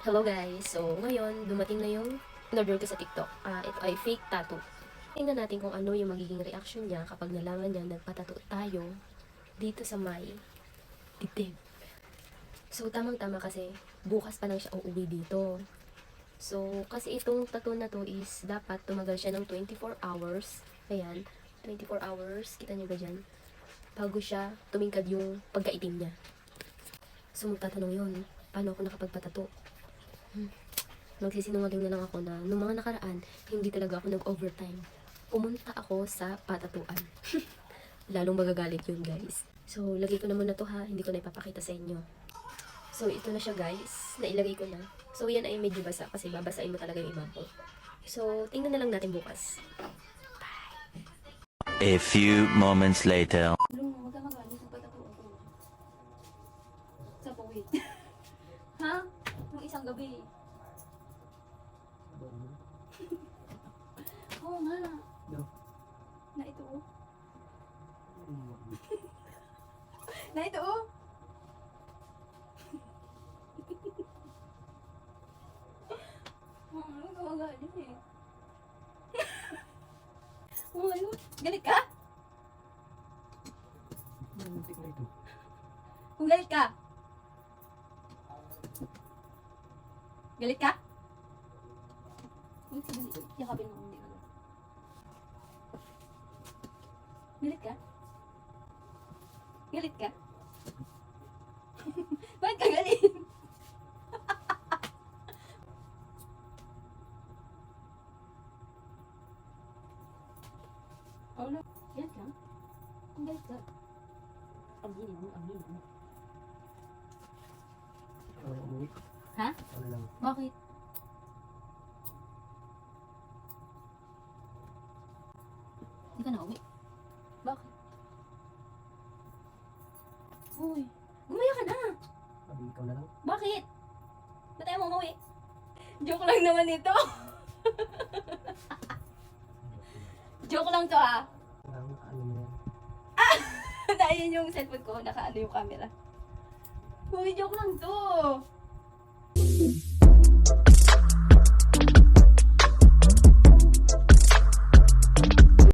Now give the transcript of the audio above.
Hello guys! So, ngayon, dumating na yung in-order ko sa TikTok. Ah, ito ay fake tattoo. Tingnan natin kung ano yung magiging reaction niya kapag nalaman niya nagpatato tayo dito sa may dibdib. So, tamang-tama kasi bukas pa lang siya uuwi dito. So, kasi itong tattoo na to is dapat tumagal siya ng 24 hours. Ayan, 24 hours. Kita niyo ba dyan? Bago siya tumingkad yung pagkaitim niya. So, magtatanong yun, paano ako nakapagpatato? Magsisinungaling na lang ako na nung mga nakaraan, hindi talaga ako nag-overtime. Pumunta ako sa patatuan. Lalong magagalit yun, guys. So, lagay ko na muna to ha. Hindi ko na ipapakita sa inyo. So, ito na siya, guys. Nailagay ko na. So, yan ay medyo basa kasi babasain mo talaga yung iba ko. So, tingnan na lang natin bukas. A few moments later. Isang gabi. Oo nga. No. Na ito oh. Na ito oh. Ano ka magalit eh. Oo, ano? Galit ka? Ito. Kung galit ka. Galit ka? Ka galit. Yakapin mo hindi ka galit. Ka? Galit ka? Bakit ka galit? No. Galit ka? Galit ka. Aminin mo, aminin mo. Ako na umuwi. Ha? Ako lang. Bakit? Hindi ka na uwi. Bakit? Uy, gumaya ka na. Sabi ikaw na lang. Bakit? Ba't tayo mo umuwi? Joke lang naman ito. Joke lang to ah. Ang ano mo yan. Dahil yung cellphone ko, nakaano yung camera. Uy, joke lang to.